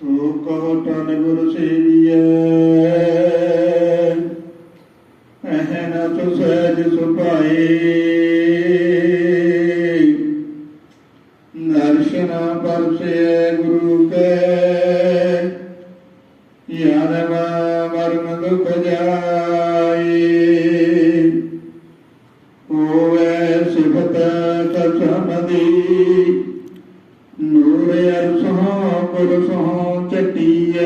ਸੋ ਕਹੋ ਤਨ ਗੁਰ ਸੇਵੀਐ। ਅਹੈ ਨ ਸਹਿਜ ਸੁਭਾਏ। ਦਰਸ਼ਨ ਪਰਸੇ ਗੁਰੂ ਕੈ। ਯਾਨਮ ਮਰਨ ਦੁਖ ਜਾਏ। ਹੋਵੇ ਸਿਫਤ ਤਸਮਦੀ ਨੂਰ ਅਰਸੋਂ ਪੁਰਸੋਂ ਚਟੀਐ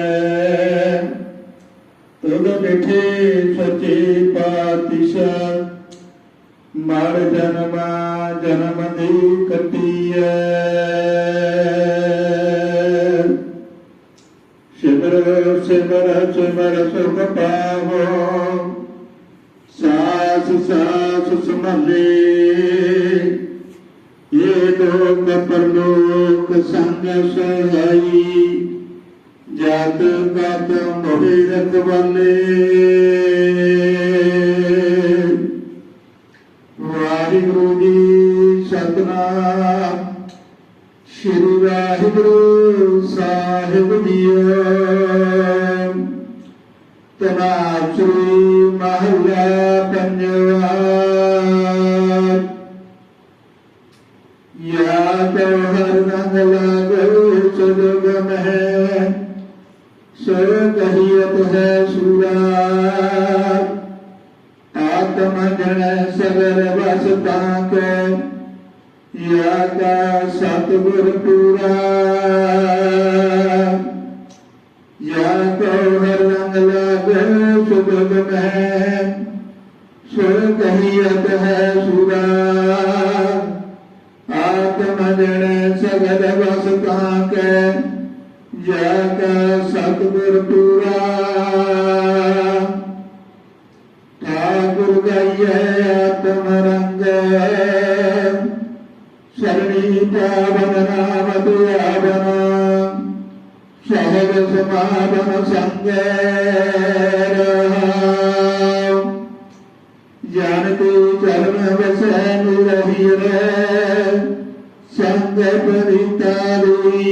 ਤੁਧ ਬਿਠੇ ਸੱਚੇ ਪਾਤਸ਼ਾਹ, ਮਰ ਜਨਮ ਜਨਮ ਦੀ ਕਟੀਐ। ਸਿਮਰ ਸਿਮਰ ਸਿਮਰ ਸੁਖ ਪਾਵੋ। ਸਾਸ ਸਾਸ ਸੰਭਲੇ। ਇਹ ਲੋਕ ਪਰਲੋਕ ਸੰਗ ਸਹਾਈ ਜਦ ਕਦ ਮੋਹਿ ਰਖਵਾਲੇ। ਵਾਹਿਗੁਰੂ ਜੀ ਸਤਨਾਮ ਸ਼੍ਰੀ ਵਾਹਿਗੁਰੂ ਸਾਹਿਬ ਜੀਓ। ਤਨਾਚਰੀ ਯਾ ਹਰ ਰੰਗ ਲਾਗੋ ਸਜਗ ਮਹਿ ਸੋ ਕਹੀਤ ਹੈ ਸੂਰਾ ਆਤਮ ਜਨ ਸਗਲ ਵਸ ਤਾਕ ਯਾ ਕਾ ਸਤਿਗੁਰ ਪੂਰਾ ਯਾ ਕੋ ਹਰ ਰੰਗ ਲਾਗੋ ਸੁਗਮ ਮਹਿ, ਸੋ ਕਹੀਤ ਹੈ ਸੂਰਾ। ਆਤਮ ਜਨ ਸਗਲ ਵਸ ਤਾਕ ਜਾ ਕਾ ਸਤਿਗੁਰ ਪੂਰਾ। ਠਾਕੁਰ ਗਈਏ ਆਤਮ ਰੰਗ, ਸਰਣੀ ਪਾਵਨ ਨਾਮ ਦੁਆਵਨ ਸਹਿਬ ਸਮਾਗਮ ਸੰਗ। ਰਹਾਉ ਸੰਗ ਪਰਿਤਾਰੀ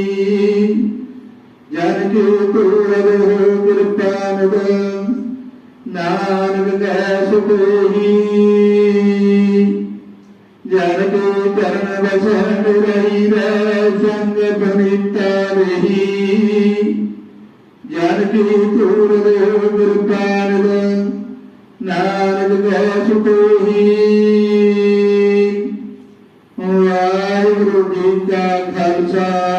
ਜਨ ਕੀ ਪੂਰਬ ਕਿਰਪਾ ਨਿਦ ਨਾਨਕ ਕੈ ਸੁਖੀ ਜਨ ਕੀ ਚਰਨ ਵਸੈ ਨਿਰਹੀ ਰੇ ਸੰਗ ਪਰਿਤਾਰੀ ਜਨ ਕੀ ਵਾਹਿਗੁਰੂ ਜੀ ਕਾ ਖਾਲਸਾ ਵਾਹਿਗੁਰੂ